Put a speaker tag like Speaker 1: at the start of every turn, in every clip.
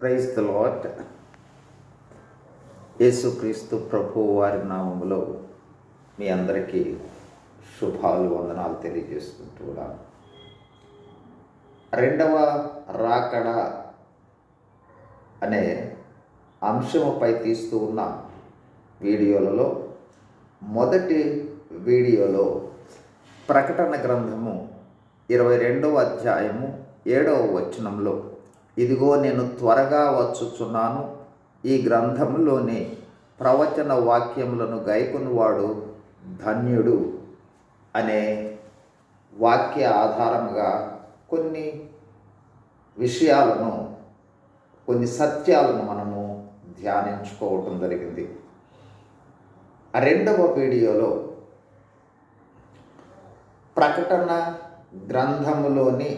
Speaker 1: Praise the lot యేసుక్రీస్తు ప్రభు వారి నామములో మీ అందరికీ శుభాలు వందనాలు తెలియజేసుకుంటూ ఉన్నాను. రెండవ రాకడ అనే అంశముపై తీస్తూ ఉన్న వీడియోలలో మొదటి వీడియోలో ప్రకటన గ్రంథము ఇరవై రెండవ అధ్యాయము ఏడవ వచనంలో ఇదిగో నేను త్వరగా వచ్చుచున్నాను. ఈ గ్రంథంలోని ప్రవచన వాక్యములను గైకొనివాడు ధన్యుడు అనే వాక్య ఆధారంగా కొన్ని విషయాలను కొన్ని సత్యాలను మనము ధ్యానించుకోవటం జరిగింది. రెండవ వీడియోలో ప్రకటన గ్రంథములోని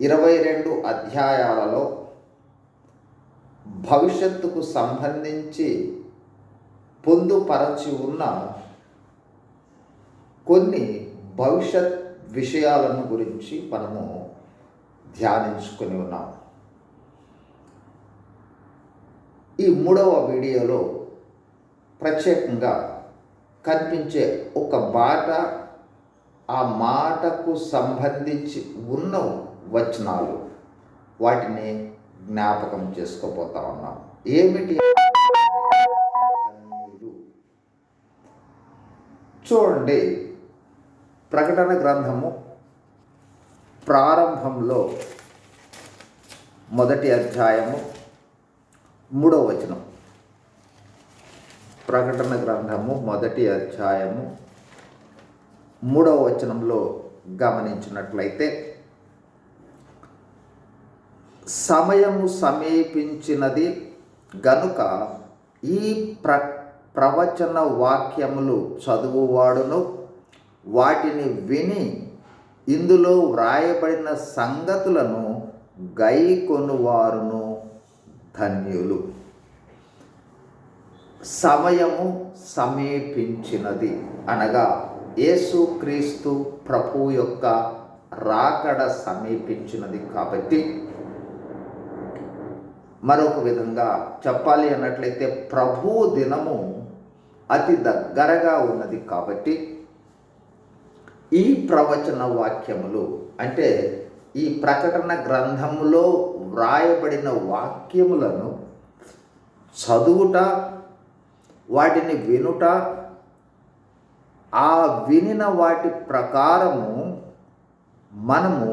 Speaker 1: ఇరవై రెండు అధ్యాయాలలో భవిష్యత్తుకు సంబంధించి పొందుపరచి ఉన్న కొన్ని భవిష్యత్ విషయాలను గురించి మనము ధ్యానించుకొని ఉన్నాం ఈ మూడవ వీడియోలో ప్రత్యేకంగా కనిపించే ఒక మాట ఆ మాటకు సంబంధించి ఉన్న వచనాలు. వాటిని జ్ఞాపకం చేసుకోపోతా ఉన్నాం. ఏమిటి? చూడండి ప్రకటన గ్రంథము ప్రారంభంలో మొదటి అధ్యాయము మూడవ వచనం. ప్రకటన గ్రంథము మొదటి అధ్యాయము మూడవ వచనంలో గమనించినట్లయితే సమయము సమీపించినది గనుక ఈ ప్ర ప్రవచన వాక్యములు చదువువాడును. వాటిని విని ఇందులో వ్రాయబడిన సంగతులను గైకొనువారును ధన్యులు. సమయము సమీపించినది అనగా యేసుక్రీస్తు ప్రభు యొక్క రాకడ సమీపించినది కాబట్టి మరొక విధంగా చెప్పాలి అన్నట్లయితే ప్రభు దినము అతి దగ్గరగా ఉన్నది కాబట్టి ఈ ప్రవచన వాక్యములు అంటే ఈ ప్రకటన గ్రంథములో వ్రాయబడిన వాక్యములను చదువుట వాటిని వినుట ఆ వినిన వాటి ప్రకారము మనము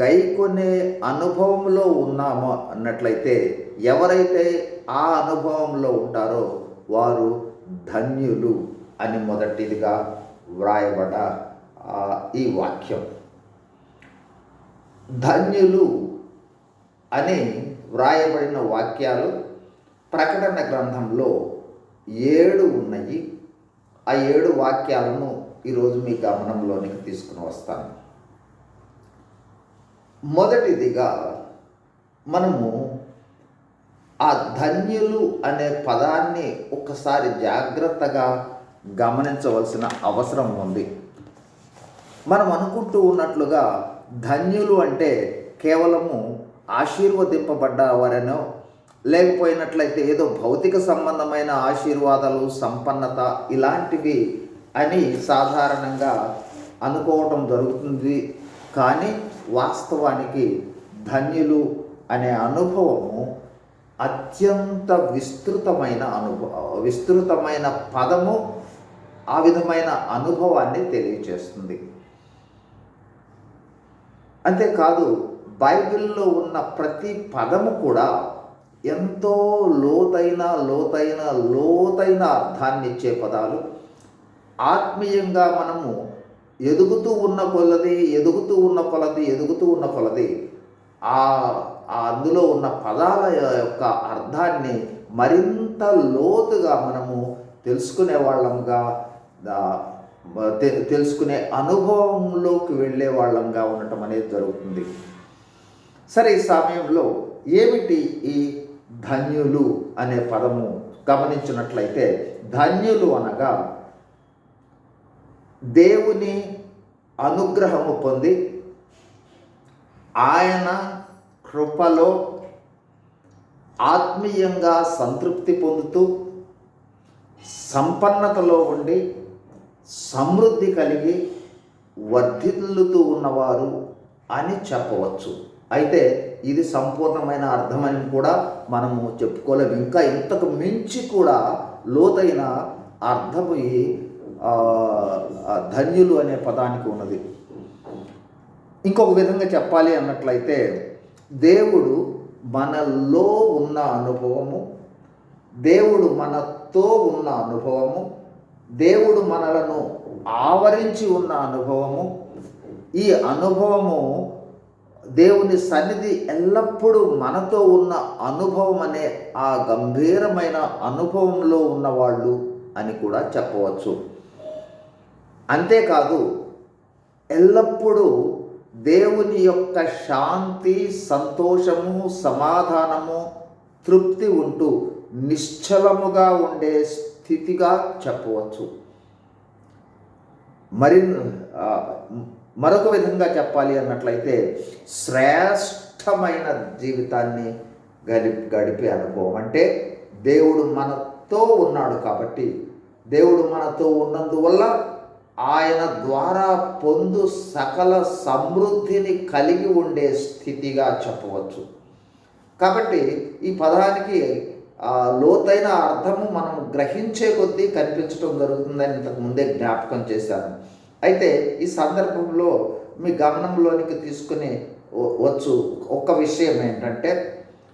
Speaker 1: గైకొనే అనుభవంలో ఉన్నామో అన్నట్లయితే ఎవరైతే ఆ అనుభవంలో ఉంటారో వారు ధన్యులు అని మొదటిదిగా వ్రాయబడ ఈ వాక్యం. ధన్యులు అని వ్రాయబడిన వాక్యాలు ప్రకటన గ్రంథంలో ఏడు ఉన్నాయి. ఆ ఏడు వాక్యాలను ఈరోజు మీ గమనంలోనికి తీసుకుని వస్తాను. మొదటిదిగా మనము ఆ ధన్యులు అనే పదాన్ని ఒకసారి జాగ్రత్తగా గమనించవలసిన అవసరం ఉంది. మనం అనుకుంటూ ఉన్నట్లుగా ధన్యులు అంటే కేవలము ఆశీర్వదింపబడ్డవారనో లేకపోయినట్లయితే ఏదో భౌతిక సంబంధమైన ఆశీర్వాదాలు సంపన్నత ఇలాంటివి అని సాధారణంగా అనుకోవటం జరుగుతుంది. కానీ వాస్తవానికి ధన్యులు అనే అనుభవము అత్యంత విస్తృతమైన అనుభవ విస్తృతమైన పదము ఆ విధమైన అనుభవాన్ని తెలియచేస్తుంది. అంతేకాదు బైబిల్లో ఉన్న ప్రతి పదము కూడా ఎంతో లోతైన లోతైన లోతైన అర్థాన్ని ఇచ్చే పదాలు. ఆత్మీయంగా మనము ఎదుగుతూ ఉన్న కొలది ఎదుగుతూ ఉన్న కొలది ఎదుగుతూ ఉన్న కొలది ఆ అందులో ఉన్న పదాల యొక్క అర్థాన్ని మరింత లోతుగా మనము తెలుసుకునే వాళ్ళంగా తెలుసుకునే అనుభవంలోకి వెళ్ళే వాళ్ళంగా ఉండటం అనేది జరుగుతుంది. సరే ఈ సమయంలో ఏమిటి ఈ ధన్యులు అనే పదము గమనించినట్లయితే ధన్యులు అనగా దేవుని అనుగ్రహము పొంది ఆయన కృపలో ఆత్మీయంగా సంతృప్తి పొందుతూ సంపన్నతలో ఉండి సమృద్ధి కలిగి వర్ధిల్లుతూ ఉన్నవారు అని చెప్పవచ్చు. అయితే ఇది సంపూర్ణమైన అర్థమని కూడా మనము చెప్పుకోలేము. ఇంకా ఇంతకు మించి కూడా లోతైన అర్థము ధన్యులు అనే పదానికి ఉన్నది. ఇంకొక విధంగా చెప్పాలి అన్నట్లయితే దేవుడు మనలో ఉన్న అనుభవము దేవుడు మనతో ఉన్న అనుభవము దేవుడు మనలను ఆవరించి ఉన్న అనుభవము ఈ అనుభవము దేవుని సన్నిధి ఎల్లప్పుడూ మనతో ఉన్న అనుభవం అనే ఆ గంభీరమైన అనుభవంలో ఉన్నవాళ్ళు అని కూడా చెప్పవచ్చు. అంతేకాదు ఎల్లప్పుడూ దేవుని యొక్క శాంతి సంతోషము సమాధానము తృప్తి ఉంటూ నిశ్చలముగా ఉండే స్థితిగా చెప్పవచ్చు. మరి మరొక విధంగా చెప్పాలి అన్నట్లయితే శ్రేష్టమైన జీవితాన్ని గడి గడిపే అనుభవం. అంటే దేవుడు మనతో ఉన్నాడు కాబట్టి దేవుడు మనతో ఉన్నందువల్ల ఆయన ద్వారా పొందు సకల సమృద్ధిని కలిగి ఉండే స్థితిగా చెప్పవచ్చు. కాబట్టి ఈ పదానికి లోతైన అర్థము మనం గ్రహించే కొద్దీ కనిపించడం జరుగుతుందని ఇంతకు ముందే జ్ఞాపకం చేశాను. అయితే ఈ సందర్భంలో మీ గమనంలోనికి తీసుకుని వచ్చు ఒక విషయం ఏంటంటే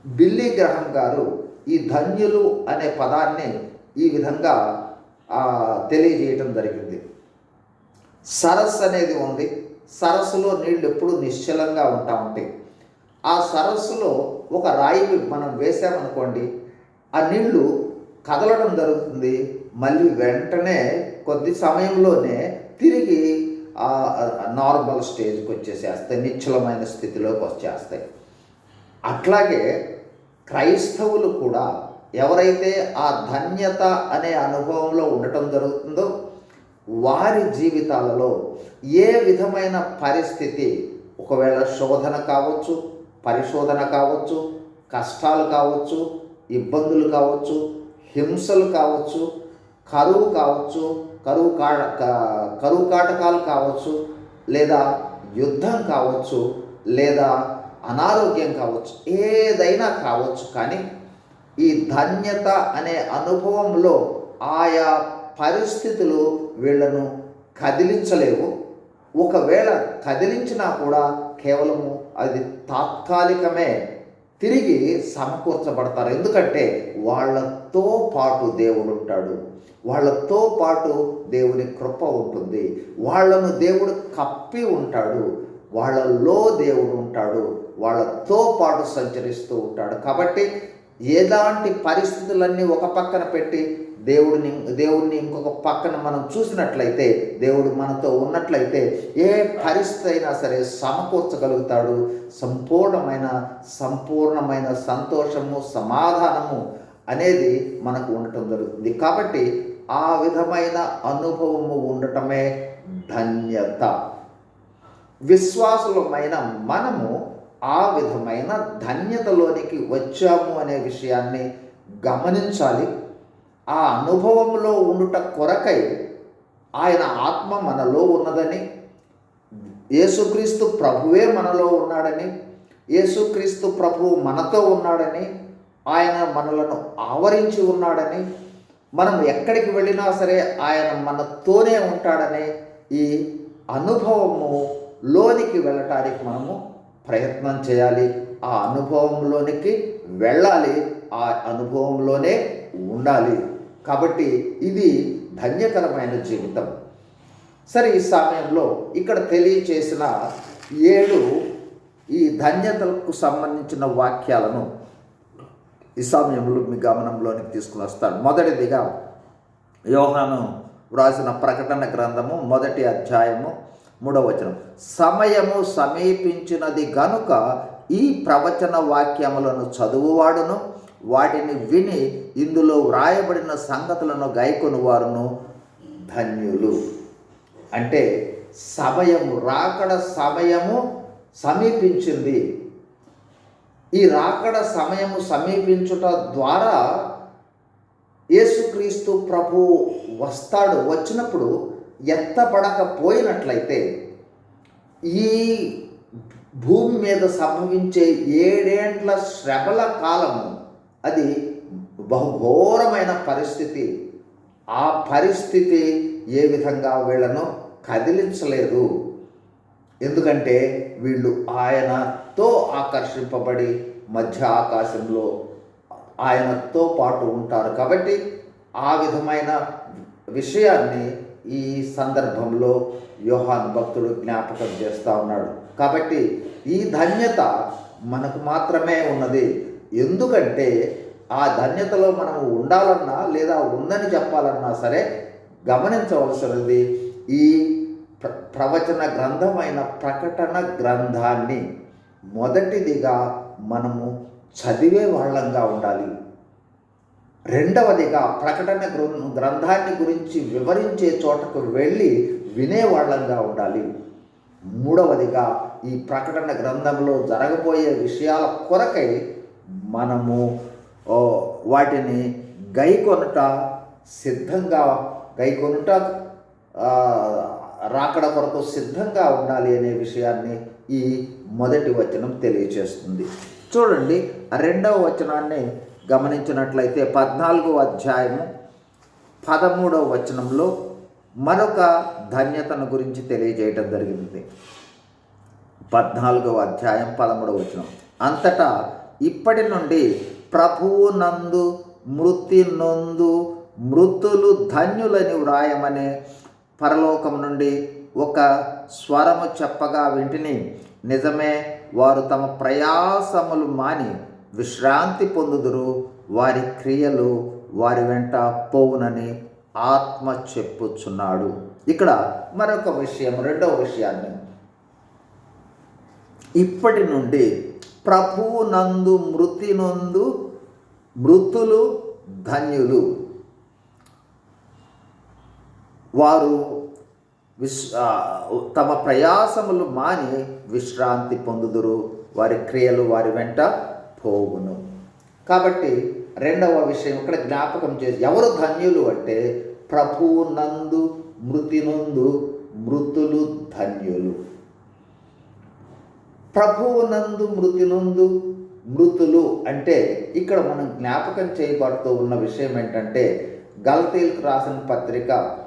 Speaker 1: బిల్లీ గ్రహం గారు ఈ ధన్యులు అనే పదాన్ని ఈ విధంగా తెలియజేయటం జరిగింది. సరస్సు అనేది ఉంది. సరస్సులో నీళ్ళు ఎప్పుడూ నిశ్చలంగా ఉంటా ఉంటాయి. ఆ సరస్సులో ఒక రాయి మనం వేసామనుకోండి ఆ నీళ్ళు కదలడం జరుగుతుంది. మళ్ళీ వెంటనే కొద్ది సమయంలోనే తిరిగి నార్మల్ స్టేజ్కి వచ్చేసేస్తాయి. నిశ్చలమైన స్థితిలోకి వచ్చేస్తాయి. అట్లాగే క్రైస్తవులు కూడా ఎవరైతే ఆ ధన్యత అనే అనుభవంలో ఉండటం జరుగుతుందో వారి జీవితాలలో ఏ విధమైన పరిస్థితి ఒకవేళ శోధన కావచ్చు పరిశోధన కావచ్చు కష్టాలు కావచ్చు ఇబ్బందులు కావచ్చు హింసలు కావచ్చు కరువు కావచ్చు కరువు కా కరువు కాటకాలు కావచ్చు లేదా యుద్ధం కావచ్చు లేదా అనారోగ్యం కావచ్చు ఏదైనా కావచ్చు కానీ ఈ ధన్యత అనే అనుభవంలో ఆయా పరిస్థితులు వీళ్ళను కదిలించలేవు. ఒకవేళ కదిలించినా కూడా కేవలము అది తాత్కాలికమే తిరిగి సమకూర్చబడతారు. ఎందుకంటే వాళ్ళతో పాటు దేవుడు ఉంటాడు. వాళ్ళతో పాటు దేవుని కృప ఉంటుంది. వాళ్ళను దేవుడు కప్పి ఉంటాడు. వాళ్ళలో దేవుడు ఉంటాడు. వాళ్ళతో పాటు సంచరిస్తూ ఉంటాడు. కాబట్టి ఎలాంటి పరిస్థితులన్నీ ఒక పక్కన పెట్టి దేవుడిని దేవుడిని ఇంకొక పక్కన మనం చూసినట్లయితే దేవుడు మనతో ఉన్నట్లయితే ఏ పరిస్థితి అయినా సరే సమకూర్చగలుగుతాడు. సంపూర్ణమైన సంపూర్ణమైన సంతోషము సమాధానము అనేది మనకు ఉండటం జరుగుతుంది. కాబట్టి ఆ విధమైన అనుభవము ఉండటమే ధన్యత. విశ్వాసులమైన మనము ఆ విధమైన ధన్యతలోనికి వచ్చాము అనే విషయాన్ని గమనించాలి. ఆ అనుభవంలో ఉండుట కొరకై ఆయన ఆత్మ మనలో ఉన్నదని యేసుక్రీస్తు ప్రభువే మనలో ఉన్నాడని యేసుక్రీస్తు ప్రభువు మనతో ఉన్నాడని ఆయన మనలను ఆవరించి ఉన్నాడని మనం ఎక్కడికి వెళ్ళినా సరే ఆయన మనతోనే ఉంటాడనే ఈ అనుభవము లోనికి వెళ్ళటానికి మనము ప్రయత్నం చేయాలి. ఆ అనుభవంలోనికి వెళ్ళాలి. ఆ అనుభవంలోనే ఉండాలి. కాబట్టి ఇది ధన్యకరమైన జీవితం. సరే ఈ సమయంలో ఇక్కడ తెలియచేసిన ఏడు ఈ ధన్యతలకు సంబంధించిన వాక్యాలను ఈ సమయంలో మీ గమనంలోనికి తీసుకుని వస్తాను. మొదటిదిగా యోహాను వ్రాసిన ప్రకటన గ్రంథము మొదటి అధ్యాయము మూడవ వచనం. సమయము సమీపించినది గనుక ఈ ప్రవచన వాక్యములను చదువువాడును వాటిని విని ఇందులో వ్రాయబడిన సంగతులను గైకొని వారును ధన్యులు. అంటే సమయము రాకడ సమయము సమీపించింది. ఈ రాకడ సమయము సమీపించుట ద్వారా యేసుక్రీస్తు ప్రభు వస్తాడు వచ్చినప్పుడు ఎత్తబడకపోయినట్లయితే ఈ భూమి మీద సంభవించే ఏడేండ్ల శ్రమల కాలము అది బహుఘోరమైన పరిస్థితి. ఆ పరిస్థితి ఏ విధంగా వీళ్ళను కదిలించలేదు? ఎందుకంటే వీళ్ళు ఆయనతో ఆకర్షింపబడి మధ్య ఆకాశంలో ఆయనతో పాటు ఉంటారు. కాబట్టి ఆ విధమైన విషయాన్ని ఈ సందర్భంలో యోహాన్ భక్తుడు జ్ఞాపకం చేస్తూ ఉన్నాడు. కాబట్టి ఈ ధన్యత మనకు మాత్రమే ఉన్నది. ఎందుకంటే ఆ ధన్యతలో మనం ఉండాలన్నా లేదా ఉందని చెప్పాలన్నా సరే గమనించవలసినది ఈ ప్ర ప్రవచన గ్రంథమైన ప్రకటన గ్రంథాన్ని. మొదటిదిగా మనము చదివే వాళ్ళంగా ఉండాలి. రెండవదిగా ప్రకటన గ్రం- గ్రంథాన్ని గురించి వివరించే చోటకు వెళ్ళి వినేవాళ్ళంగా ఉండాలి. మూడవదిగా ఈ ప్రకటన గ్రంథంలో జరగబోయే విషయాల కొరకై మనము వాటిని గైకొనుట సిద్ధంగా గైకొనుట రాకడ కొరకు సిద్ధంగా ఉండాలి అనే విషయాన్ని ఈ మొదటి వచనం తెలియచేస్తుంది. చూడండి ఆ రెండవ వచనాన్ని గమనించినట్లయితే పద్నాలుగో అధ్యాయము పదమూడవ వచనంలో మరొక ధన్యతను గురించి తెలియజేయటం జరిగింది. పద్నాలుగవ అధ్యాయం పదమూడవ వచనం. అంతటా ఇప్పటి నుండి ప్రభువు నందు మృతి నొందు మృతులు ధన్యులని వ్రాయమనే పరలోకం నుండి ఒక స్వరము చెప్పగా వింటిని నిజమే వారు తమ ప్రయాసములు మాని విశ్రాంతి పొందుదురు. వారి క్రియలు వారి వెంట పోవునని ఆత్మ చెప్పుచున్నాడు. ఇక్కడ మరొక విషయం రెండవ విషయాన్ని. ఇప్పటి నుండి ప్రభువు నందు మృతి నందు మృతులు ధన్యులు. వారు విశ్ తమ ప్రయాసములు మాని విశ్రాంతి పొందుదురు. వారి క్రియలు వారి వెంట పోవును. కాబట్టి రెండవ విషయం ఇక్కడ జ్ఞాపకం చేసి ఎవరు ధన్యులు అంటే ప్రభువు నందు మృతి నందు మృతులు ధన్యులు. ప్రభువు నందు మృతి నందు మృతులు అంటే ఇక్కడ మనం జ్ఞాపకం చేయబడుతూ ఉన్న విషయం ఏంటంటే గల్తీలకు రాసిన పత్రిక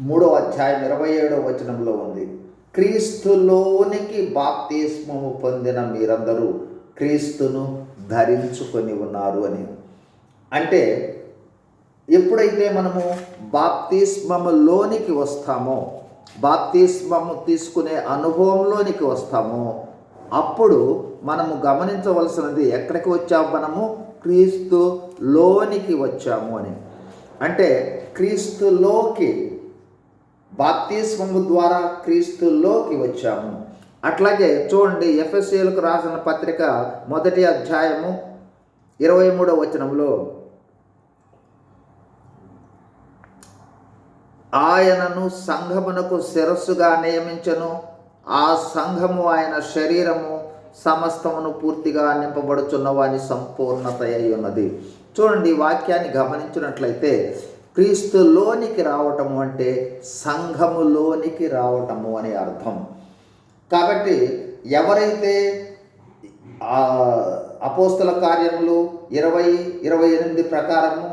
Speaker 1: మూడో అధ్యాయం ఇరవై ఏడో వచనంలో ఉంది. క్రీస్తులోనికి బాప్తిస్మము పొందిన మీరందరూ క్రీస్తును ధరించుకొని ఉన్నారు అని. అంటే ఎప్పుడైతే మనము బాప్తిస్మములోనికి వస్తామో బాప్తిస్మము తీసుకునే అనుభవంలోనికి వస్తామో అప్పుడు మనము గమనించవలసినది ఎక్కడికి వచ్చాము మనము? క్రీస్తులోనికి వచ్చాము అని. అంటే క్రీస్తులోకి బాప్తిస్మము ద్వారా క్రీస్తులోకి వచ్చాము. అట్లాగే చూడండి ఎఫ్ఎస్ఏలకు రాసిన పత్రిక మొదటి అధ్యాయము ఇరవై మూడవ వచనంలో ఆయనను సంఘమునకు శిరస్సుగా నియమించను ఆ సంఘము ఆయన శరీరము సమస్తమును పూర్తిగా నింపబడుచున్న వాని సంపూర్ణత అయి ఉన్నది చూడండి వాక్యాన్ని గమనించినట్లయితే క్రీస్తులోనికి రావటము అంటే సంఘములోనికి రావటము అనే అర్థం. కాబట్టి ఎవరైతే అపోస్తుల అపోస్తల కార్యములు ఇరవై ఇరవై ఎనిమిది ప్రకారము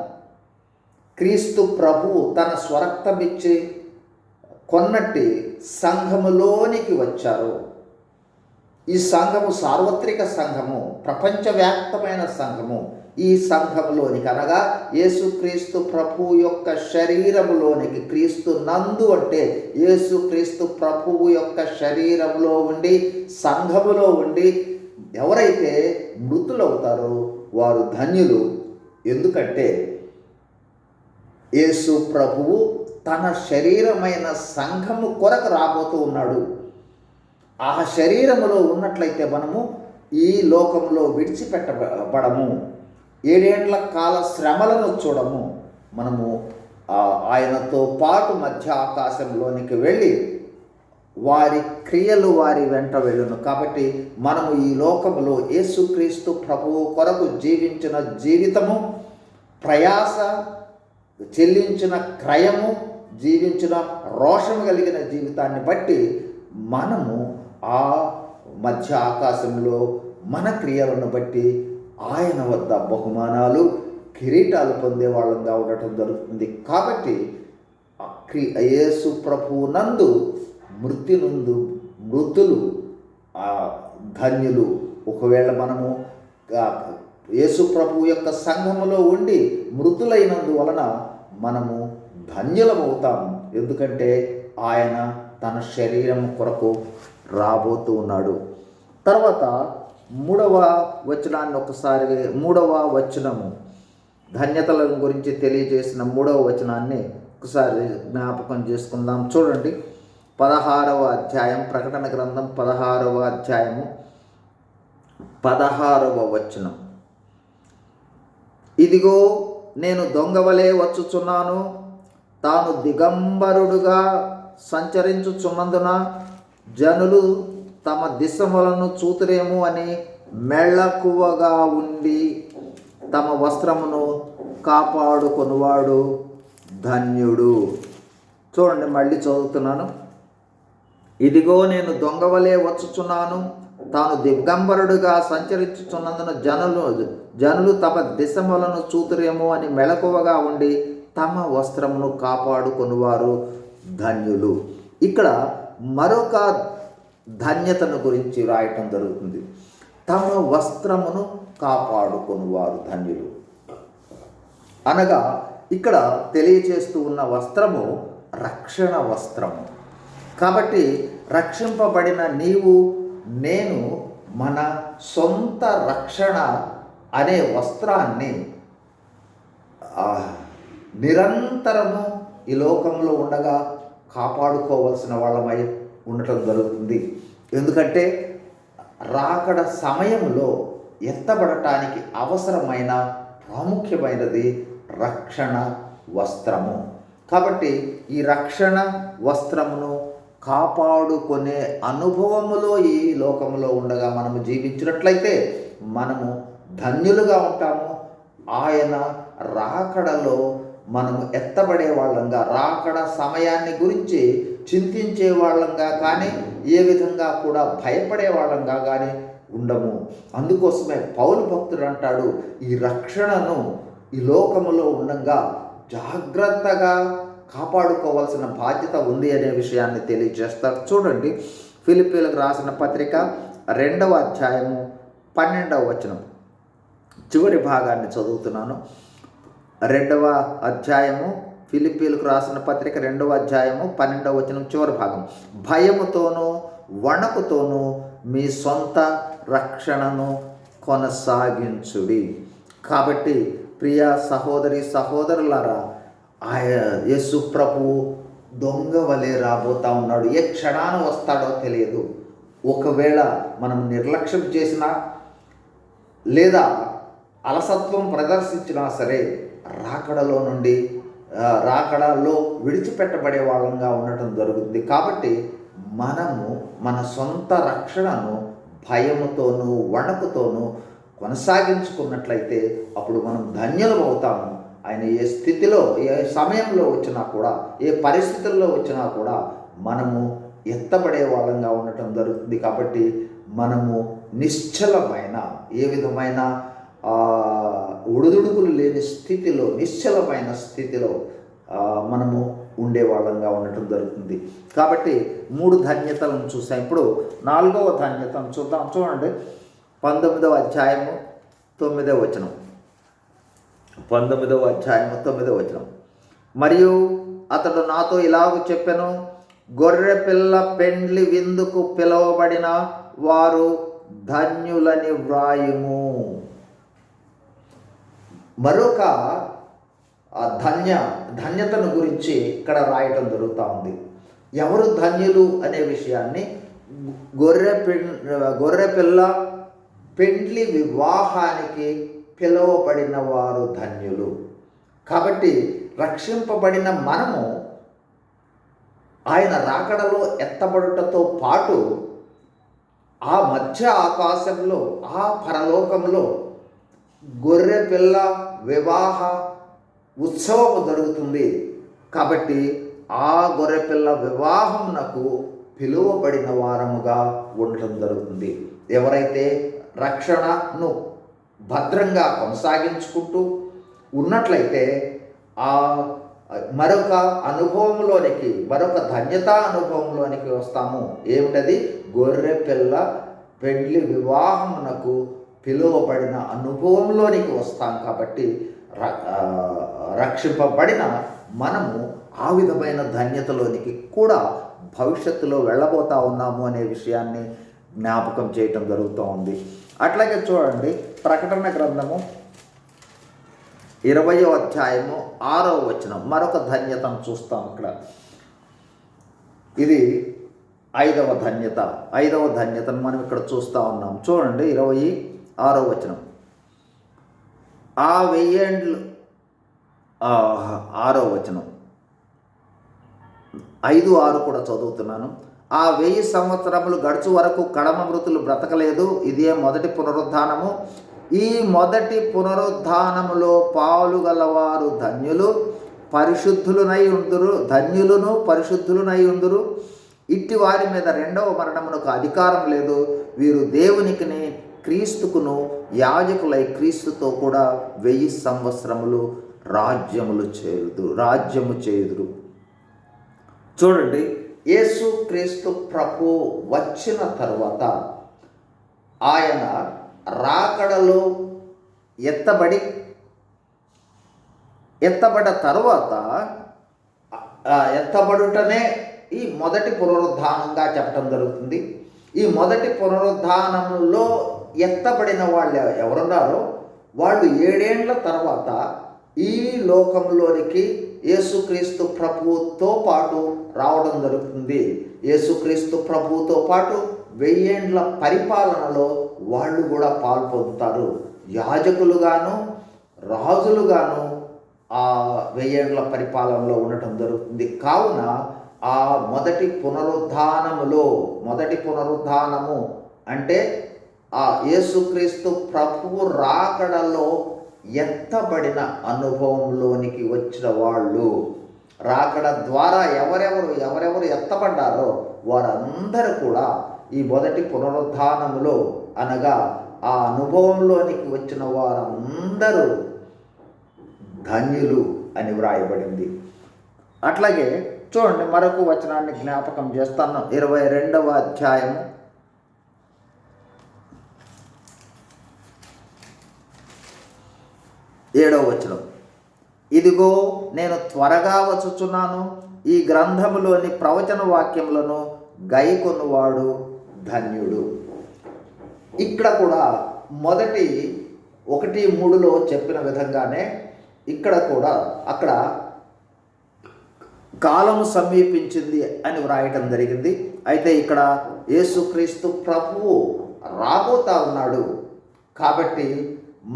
Speaker 1: క్రీస్తు ప్రభువు తన స్వరక్తమిచ్చి కొన్నట్టి సంఘములోనికి వచ్చారు. ఈ సంఘము సార్వత్రిక సంఘము ప్రపంచవ్యాప్తమైన సంఘము. ఈ సంఘములోనికి అనగా యేసుక్రీస్తు ప్రభు యొక్క శరీరములోనికి క్రీస్తు నందు అంటే యేసుక్రీస్తు ప్రభువు యొక్క శరీరంలో ఉండి సంఘములో ఉండి ఎవరైతే మృతులవుతారో వారు ధన్యులు. ఎందుకంటే యేసు ప్రభువు తన శరీరమైన సంఘము కొరకు రాబోతూ ఉన్నాడు. ఆ శరీరములో ఉన్నట్లయితే మనము ఈ లోకంలో విడిచిపెట్టబడము ఏడేండ్ల కాల శ్రమలను చూడము. మనము ఆయనతో పాటు మధ్య ఆకాశంలోనికి వెళ్ళి వారి క్రియలు వారి వెంట వెళ్ళును. కాబట్టి మనము ఈ లోకములో యేసుక్రీస్తు ప్రభువు కొరకు జీవించిన జీవితము ప్రయాస చెల్లించిన క్రయము జీవించిన రోషం కలిగిన జీవితాన్ని బట్టి మనము ఆ మధ్య ఆకాశంలో మన క్రియలను బట్టి ఆయన వద్ద బహుమానాలు కిరీటాలు పొందే వాళ్ళంగా ఉండటం జరుగుతుంది. కాబట్టి ఆ క్రి యేసు ప్రభువు నందు మృతి నందు మృతులు ధన్యులు. ఒకవేళ మనము యేసు ప్రభు యొక్క సంఘములో ఉండి మృతులైనందువలన మనము ధన్యులమవుతాం ఎందుకంటే ఆయన తన శరీరం కొరకు రాబోతూ ఉన్నాడు. తర్వాత మూడవ వచనాన్ని ఒకసారి మూడవ వచనము. ధన్యతల గురించి తెలియజేసిన మూడవ వచనాన్ని ఒకసారి జ్ఞాపకం చేసుకుందాం. చూడండి. పదహారవ అధ్యాయం ప్రకటన గ్రంథం పదహారవ అధ్యాయము. పదహారవ వచనం. ఇదిగో నేను దొంగవలే వచ్చుచున్నాను. తాను దిగంబరుడుగా సంచరించుచున్నందున జనులు తమ దిశములను చూతురేమో అని మెళ్ళకువగా ఉండి తమ వస్త్రమును కాపాడుకొనువాడు ధన్యుడు. చూడండి మళ్ళీ చదువుతున్నాను. ఇదిగో నేను దొంగవలే వచ్చుచున్నాను. తాను దిగంబరుడుగా సంచరించుచున్నందున జనులు జనులు తమ దిశములను చూతురేమో అని మెలకువగా ఉండి తమ వస్త్రమును కాపాడుకొనువారు ధన్యులు. ఇక్కడ మరొక ధన్యతను గురించి రాయటం జరుగుతుంది. తమ వస్త్రమును కాపాడుకొనువారు ధన్యులు. అనగా ఇక్కడ తెలియచేస్తూ ఉన్న వస్త్రము రక్షణ వస్త్రము. కాబట్టి రక్షింపబడిన నీవు నేను మన సొంత రక్షణ అనే వస్త్రాన్ని నిరంతరము ఈ లోకంలో ఉండగా కాపాడుకోవలసిన వాళ్ళమై ఉండటం జరుగుతుంది. ఎందుకంటే రాకడ సమయంలో ఎత్తబడటానికి అవసరమైన ప్రాముఖ్యమైనది రక్షణ వస్త్రము. కాబట్టి ఈ రక్షణ వస్త్రమును కాపాడుకునే అనుభవములో ఈ లోకములో ఉండగా మనము జీవించినట్లయితే మనము ధన్యులుగా ఉంటాము. ఆయన రాకడలో మనము ఎత్తబడే వాళ్ళంగా రాకడ సమయాన్ని గురించి చింతించే వాళ్ళంగా కానీ ఏ విధంగా కూడా భయపడే వాళ్ళంగా కానీ ఉండము. అందుకోసమే పౌలు భక్తుడు అంటాడు ఈ రక్షణను ఈ లోకములో ఉండగా జాగ్రత్తగా కాపాడుకోవాల్సిన బాధ్యత ఉంది అనే విషయాన్ని తెలియజేస్తారు. చూడండి ఫిలిపీలకు రాసిన పత్రిక రెండవ అధ్యాయము పన్నెండవ వచనం. చివరి భాగాన్ని చదువుతున్నాను. రెండవ అధ్యాయము ఫిలిపీలకు రాసిన పత్రిక రెండవ అధ్యాయము పన్నెండవ వచనం చివరి భాగం. భయముతోనూ వణకుతోనూ మీ సొంత రక్షణను కొనసాగించుడి. కాబట్టి ప్రియ సహోదరి సహోదరులారా ఆయ యేసు ప్రభువు దొంగ వలె రాబోతా ఉన్నాడు. ఏ క్షణాన వస్తాడో తెలియదు. ఒకవేళ మనం నిర్లక్ష్యం చేసినా లేదా అలసత్వం ప్రదర్శించినా సరే రాకడలో నుండి రాకడలో విడిచిపెట్టబడే వాళ్ళంగా ఉండటం జరుగుతుంది. కాబట్టి మనము మన సొంత రక్షణను భయముతోనూ వణకుతోనూ కొనసాగించుకున్నట్లయితే అప్పుడు మనం ధన్యులం అవుతాము. ఆయన ఏ స్థితిలో ఏ సమయంలో వచ్చినా కూడా ఏ పరిస్థితుల్లో వచ్చినా కూడా మనము ఎత్తబడే వాళ్ళంగా ఉండటం జరుగుతుంది. కాబట్టి మనము నిశ్చలమైన ఏ విధమైన ఉడుదుడుకులు లేని స్థితిలో నిశ్చలమైన స్థితిలో మనము ఉండే వాళ్ళంగా ఉండటం జరుగుతుంది. కాబట్టి మూడు ధన్యతలను చూసాం. ఇప్పుడు నాలుగవ ధన్యతను చూద్దాం. చూడండి. పంతొమ్మిదవ అధ్యాయము తొమ్మిదవ వచనం. పంతొమ్మిదవ అధ్యాయము తొమ్మిదవ వచనం. మరియు అతడు నాతో ఇలాగ చెప్పాను గొర్రె పిల్ల పెండ్లి విందుకు పిలువబడిన వారు ధన్యులని వ్రాయుము. మరొక ధన్య ధన్యతను గురించి ఇక్కడ రాయటం జరుగుతూ ఉంది. ఎవరు ధన్యులు అనే విషయాన్ని గొర్రె గొర్రె పిల్ల పెండ్లి వివాహానికి పిలువబడిన వారు ధన్యులు. కాబట్టి రక్షింపబడిన మనము ఆయన రాకడలో ఎత్తబడుటతో పాటు ఆ మధ్య ఆకాశంలో ఆ పరలోకంలో గొర్రె పిల్ల వివాహ ఉత్సవము జరుగుతుంది. కాబట్టి ఆ గొర్రెపిల్ల వివాహమునకు పిలువబడిన వారముగా ఉండటం జరుగుతుంది. ఎవరైతే రక్షణను భద్రంగా కొనసాగించుకుంటూ ఉన్నట్లయితే ఆ మరొక అనుభవంలోనికి మరొక ధన్యత అనుభవంలోనికి వస్తాము. ఏమిటది? గొర్రె పిల్ల పెళ్ళి వివాహమునకు పిలువబడిన అనుభవంలోనికి వస్తాం కాబట్టి రక్షింపబడిన మనము ఆ విధమైన ధన్యతలోనికి కూడా భవిష్యత్తులో వెళ్ళబోతా ఉన్నాము అనే విషయాన్ని జ్ఞాపకం చేయటం జరుగుతూ ఉంది. అట్లాగే చూడండి ప్రకటన గ్రంథము ఇరవయో అధ్యాయము ఆరో వచనం. మరొక ధన్యతను చూస్తాం ఇక్కడ. ఇది ఐదవ ధన్యత. ఐదవ ధన్యతను మనం ఇక్కడ చూస్తూ ఉన్నాం. చూడండి ఇరవై ఆరో వచనం. ఆ వెయ్యేండ్లు ఆరో వచనం. ఐదు ఆరు కూడా చదువుతున్నాను. ఆ వెయ్యి సంవత్సరములు గడుచు వరకు కడమ మృతులు బ్రతకలేదు. ఇదే మొదటి పునరుద్ధానము. ఈ మొదటి పునరుద్ధానములో పాలుగలవారు ధన్యులు. పరిశుద్ధులునై ఉందురు. ధన్యులను పరిశుద్ధులునై ఉందురు. ఇట్టి వారి మీద రెండవ మరణమునకు అధికారం లేదు. వీరు దేవునికిని క్రీస్తుకును యాజకులై క్రీస్తుతో కూడా వెయ్యి సంవత్సరములు రాజ్యములు చేయుదు రాజ్యము చేయుదురు. చూడండి యేసు క్రీస్తు ప్రభు వచ్చిన తర్వాత ఆయన రాకడలో ఎత్తబడి ఎత్తబడ తర్వాత ఎత్తబడుటనే ఈ మొదటి పునరుద్ధానంగా చెప్పడం జరుగుతుంది. ఈ మొదటి పునరుద్ధానంలో ఎత్తబడిన వాళ్ళు ఎవరున్నారో వాళ్ళు ఏడేండ్ల తర్వాత ఈ లోకంలోనికి యేసుక్రీస్తు ప్రభువుతో పాటు రావడం జరుగుతుంది. యేసుక్రీస్తు ప్రభువుతో పాటు వెయ్యేండ్ల పరిపాలనలో వాళ్ళు కూడా పాల్పొందుతారు. యాజకులుగాను రాజులుగాను ఆ వెయ్యేండ్ల పరిపాలనలో ఉండటం జరుగుతుంది. కావున ఆ మొదటి పునరుద్ధానములో మొదటి పునరుద్ధానము అంటే ఆ యేసుక్రీస్తు ప్రభువు రాకడలో ఎత్తబడిన అనుభవంలోనికి వచ్చిన వాళ్ళు రాకడ ద్వారా ఎవరెవరు ఎవరెవరు ఎత్తబడ్డారో వారందరూ కూడా ఈ మొదటి పునరుద్ధానములో అనగా ఆ అనుభవంలోనికి వచ్చిన వారందరూ ధన్యులు అని వ్రాయబడింది. అట్లాగే చూడండి మరొక వచనాన్ని జ్ఞాపకం చేస్తాను. ఇరవై రెండవ అధ్యాయం ఏడవ వచనం. ఇదిగో నేను త్వరగా వచ్చుచున్నాను. ఈ గ్రంథములోని ప్రవచన వాక్యములను గైకొనువాడు ధన్యుడు. ఇక్కడ కూడా మొదటి ఒకటి మూడులో చెప్పిన విధంగానే ఇక్కడ కూడా అక్కడ కాలము సమీపించింది అని వ్రాయటం జరిగింది. అయితే ఇక్కడ యేసుక్రీస్తు ప్రభువు రాబోతా ఉన్నాడు. కాబట్టి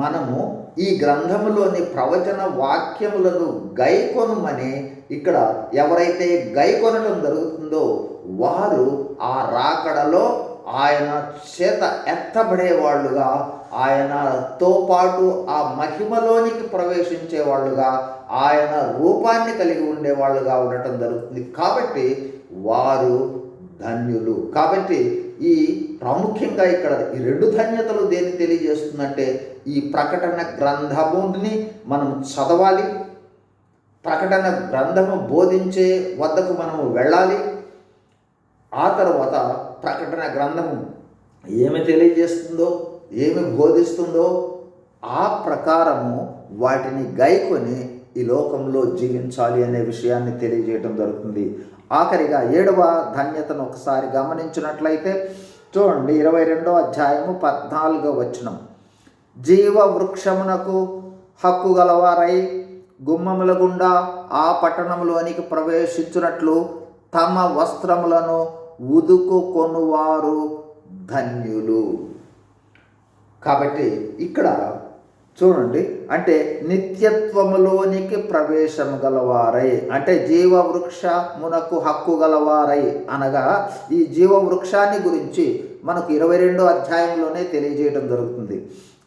Speaker 1: మనము ఈ గ్రంథములోని ప్రవచన వాక్యములను గైకొనమని ఇక్కడ ఎవరైతే గైకొనడం జరుగుతుందో వారు ఆ రాకడలో ఆయన చేత ఎత్తబడే వాళ్ళుగా ఆయనతో పాటు ఆ మహిమలోనికి ప్రవేశించే వాళ్ళుగా ఆయన రూపాన్ని కలిగి ఉండేవాళ్ళుగా ఉండటం జరుగుతుంది. కాబట్టి వారు ధన్యులు. కాబట్టి ఈ ప్రాముఖ్యంగా ఇక్కడ ఈ రెండు ధన్యతలు దేన్ని తెలియజేస్తుందంటే ఈ ప్రకటన గ్రంథముని మనం చదవాలి. ప్రకటన గ్రంథము బోధించే వద్దకు మనము వెళ్ళాలి. ఆ తర్వాత ప్రకటన గ్రంథము ఏమి తెలియజేస్తుందో ఏమి బోధిస్తుందో ఆ ప్రకారము వాటిని గైకొని ఈ లోకంలో జీవించాలి అనే విషయాన్ని తెలియజేయడం జరుగుతుంది. ఆఖరిగా ఏడవ ధన్యతను ఒకసారి గమనించినట్లయితే చూడండి ఇరవై రెండో అధ్యాయము పద్నాలుగో వచనం. జీవ వృక్షమునకు హక్కు గలవారై గుమ్మముల గుండా ఆ పట్టణంలోనికి ప్రవేశించున్నట్లు తమ వస్త్రములను ఉదుకుకొనువారు ధన్యులు. కాబట్టి ఇక్కడ చూడండి అంటే నిత్యత్వములోనికి ప్రవేశము గలవారై అంటే జీవవృక్షమునకు హక్కు గలవారై అనగా ఈ జీవవృక్షాన్ని గురించి మనకు ఇరవై రెండో అధ్యాయంలోనే తెలియజేయడం జరుగుతుంది.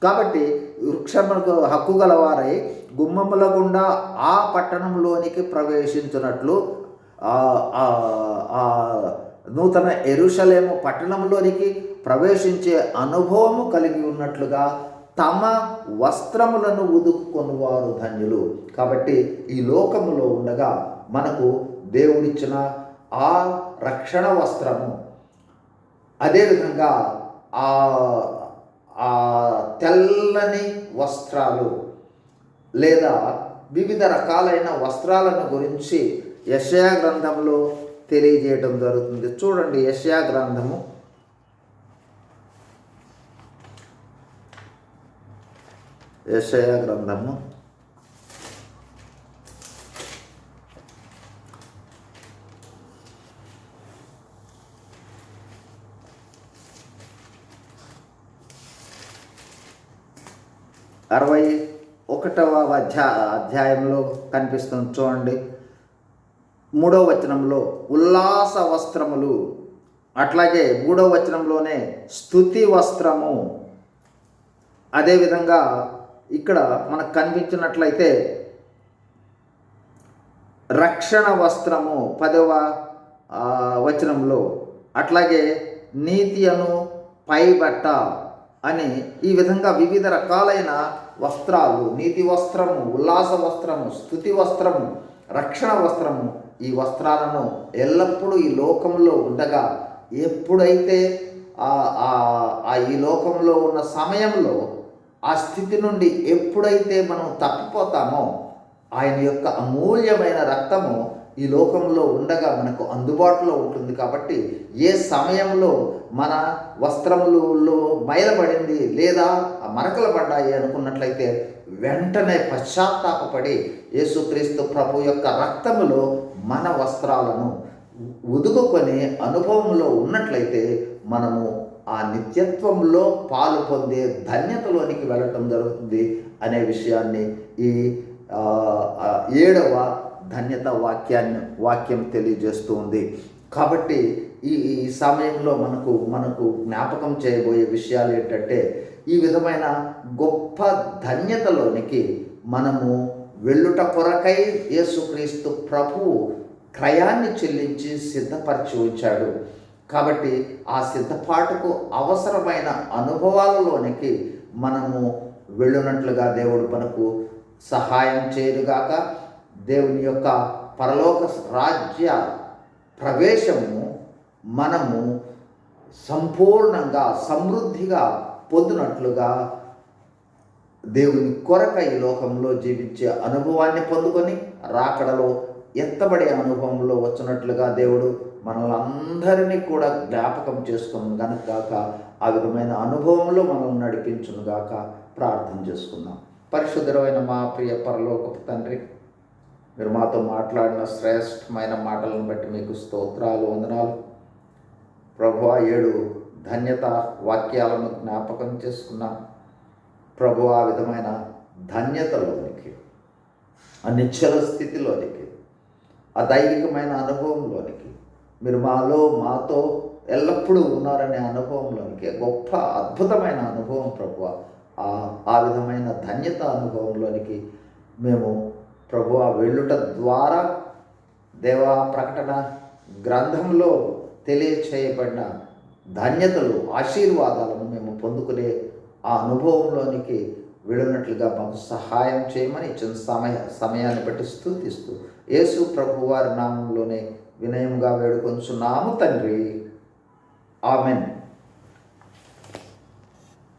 Speaker 1: కాబట్టి వృక్షములకు హక్కు గలవారై గుమ్మముల గుండా ఆ పట్టణంలోనికి ప్రవేశించినట్లు నూతన ఎరుషలేము పట్టణంలోనికి ప్రవేశించే అనుభవము కలిగి ఉన్నట్లుగా తమ వస్త్రములను ఉదుక్కొని వారు ధన్యులు. కాబట్టి ఈ లోకములో ఉండగా మనకు దేవుడిచ్చిన ఆ రక్షణ వస్త్రము అదేవిధంగా ఆ ఆ తెల్లని వస్త్రాలు లేదా వివిధ రకాలైన వస్త్రాలను గురించి యశయా గ్రంథంలో తెలియజేయడం జరుగుతుంది. చూడండి యశయా గ్రంథము. యశయ గ్రంథము. అరవై ఒకటవ అధ్యా అధ్యాయంలో కనిపిస్తుంది చూడండి. మూడవ వచనంలో ఉల్లాస వస్త్రములు అట్లాగే మూడవ వచనంలోనే స్థుతి వస్త్రము. అదేవిధంగా ఇక్కడ మనకు కనిపించినట్లయితే రక్షణ వస్త్రము పదవ వచనంలో అట్లాగే నీతి అను పైబట్ట. అని ఈ విధంగా వివిధ రకాలైన వస్త్రాలు నీతి వస్త్రము ఉల్లాస వస్త్రము స్థుతి వస్త్రము రక్షణ వస్త్రము ఈ వస్త్రాలను ఎల్లప్పుడూ ఈ లోకంలో ఉండగా ఎప్పుడైతే ఆ ఈ లోకంలో ఉన్న సమయంలో ఆ స్థితి నుండి ఎప్పుడైతే మనం తప్పిపోతామో ఆయన యొక్క అమూల్యమైన రక్తము ఈ లోకంలో ఉండగా మనకు అందుబాటులో ఉంటుంది కాబట్టి ఏ సమయంలో మన వస్త్రములలో మైలబడింది లేదా మరకలు పడ్డాయి అనుకున్నట్లయితే వెంటనే పశ్చాత్తాపడి యేసుక్రీస్తు ప్రభు యొక్క రక్తములో మన వస్త్రాలను ఉదుకుకొని అనుభవంలో ఉన్నట్లయితే మనము ఆ నిత్యత్వంలో పాలు పొందే ధన్యతలోనికి వెళ్ళటం జరుగుతుంది అనే విషయాన్ని ఈ ఏడవ ధన్యత వాక్యాన్ని వాక్యం తెలియజేస్తూ ఉంది. కాబట్టి ఈ ఈ సమయంలో మనకు మనకు జ్ఞాపకం చేయబోయే విషయాలు ఏంటంటే ఈ విధమైన గొప్ప ధన్యతలోనికి మనము వెళ్ళుట కొరకై యేసుక్రీస్తు ప్రభువు క్రయాన్ని చెల్లించి సిద్ధపరిచి ఉంచాడు. కాబట్టి ఆ సిద్ధపాటుకు అవసరమైన అనుభవాలలోనికి మనము వెళ్ళునట్లుగా దేవుడు మనకు సహాయం చేయదుగాక దేవుని యొక్క పరలోక రాజ్య ప్రవేశము మనము సంపూర్ణంగా సమృద్ధిగా పొందినట్లుగా దేవుని కొరక ఈ లోకంలో జీవించే అనుభవాన్ని పొందుకొని రాకడలో ఎత్తబడే అనుభవంలో వచ్చినట్లుగా దేవుడు మనల్ని కూడా జ్ఞాపకం చేసుకుని కనుక ఆ విధమైన అనుభవంలో మనల్ని నడిపించునుగాక ప్రార్థన చేసుకుందాం. పరిశుద్ధమైన మా ప్రియ పరలోకపు తండ్రి మీరు మాతో మాట్లాడిన శ్రేష్టమైన మాటలను బట్టి మీకు స్తోత్రాలు వందనాలు. ప్రభు ఏడు ధన్యత వాక్యాలను జ్ఞాపకం చేసుకున్నాం ప్రభు ఆ విధమైన ధన్యతలోనికి ఆ నిశ్చల స్థితిలోనికి ఆ దైవికమైన అనుభవంలోనికి మీరు మాలో మాతో ఎల్లప్పుడూ ఉన్నారనే అనుభవంలోనికి గొప్ప అద్భుతమైన అనుభవం ప్రభు ఆ విధమైన ధన్యత అనుభవంలోనికి మేము ప్రభు ఆ వెళ్ళుట ద్వారా దేవా ప్రకటన గ్రంథంలో తెలియచేయబడిన ధన్యతలు ఆశీర్వాదాలను మేము పొందుకునే ఆ అనుభవంలోనికి వెళ్ళినట్లుగా మాకు సహాయం చేయమని ఇచ్చిన సమయ సమయాన్ని బట్టి స్థుతిస్తూ యేసు ప్రభు వారి నామంలోనే వినయంగా వేడుకొంచున్నాము తండ్రి. ఆమెన్.